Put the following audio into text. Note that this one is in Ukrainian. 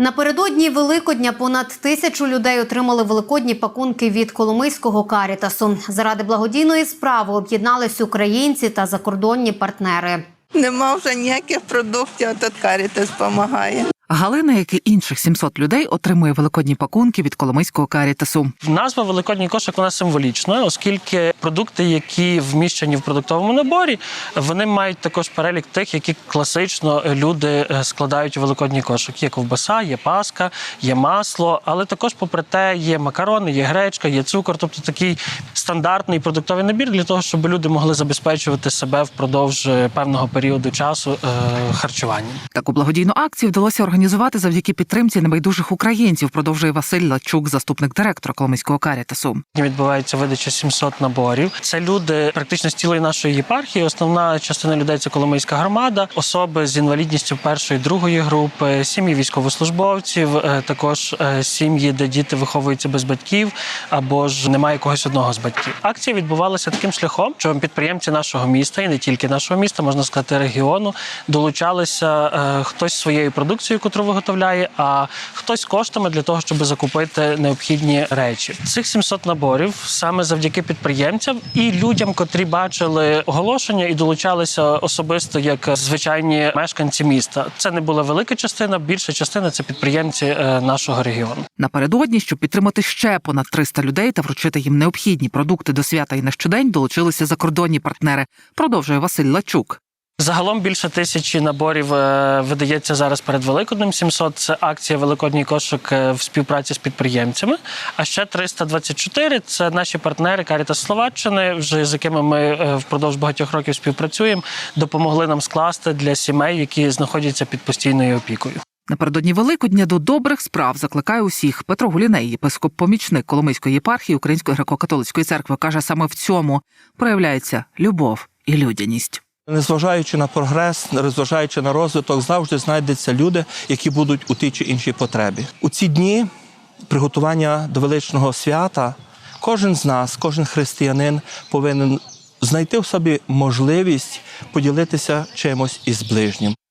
Напередодні Великодня понад тисячу людей отримали великодні пакунки від Коломийського карітасу. Заради благодійної справи об'єднались українці та закордонні партнери. Нема вже ніяких продуктів, а тут Карітас допомагає. Галина, як і інших 700 людей, отримує великодні пакунки від Коломийського карітасу. Назва Великодній кошик вона символічна, оскільки продукти, які вміщені в продуктовому наборі, вони мають також перелік тих, які класично люди е, складають у великодній кошик. Є ковбаса, є паска, є масло, але також, попри те, є макарони, є гречка, є цукор, тобто такий стандартний продуктовий набір для того, щоб люди могли забезпечувати себе впродовж е, певного періоду часу е, харчуванням. Таку благодійну акцію вдалося організувати завдяки підтримці небайдужих українців. Продовжує Василь Лачук, заступник директора Коломийського карітасу. Відбувається видача 700 наборів. Це люди практично з цілої нашої єпархії. Основна частина людей це Коломийська громада, особи з інвалідністю першої другої групи, сім'ї військовослужбовців, е, також е, сім'ї, де діти виховуються без батьків або ж немає когось одного з батьків. Акція відбувалася таким шляхом, що підприємці нашого міста і не тільки нашого міста, можна сказати, регіону, долучалися е, хтось своєю продукцією, яку виготовляє, а хтось коштами для того, щоб закупити необхідні речі. Цих 700 наборів саме завдяки підприємцям і людям, котрі бачили оголошення і долучалися особисто як звичайні мешканці міста. Це не була велика частина, більша частина це підприємці е, нашого регіону. Напередодні, щоб підтримати ще понад 300 людей та вручити їм необхідні продукти до свята і на щодень, долучилися закордонні партнери. Продовжує Василь Лачук. Загалом більше тисячі наборів е, видається зараз перед Великоднем. 700 – це акція Великодній кошик е, в співпраці з підприємцями. А ще 324 – це наші партнери Карітас Словаччини, вже з якими ми е, впродовж багатьох років співпрацюємо, допомогли нам скласти для сімей, які знаходяться під постійною опікою. Напередодні Великодня до добрих справ закликає усіх. Петро Гуліней, єпископ-помічник Коломийської єпархії Української греко-католицької церкви, каже, саме в цьому проявляється любов і людяність. Незважаючи на прогрес, незважаючи на розвиток, завжди знайдуться люди, які будуть у тій чи іншій потребі. У ці дні приготування до величного свята кожен з нас, кожен християнин повинен знайти в собі можливість поділитися чимось із ближнім.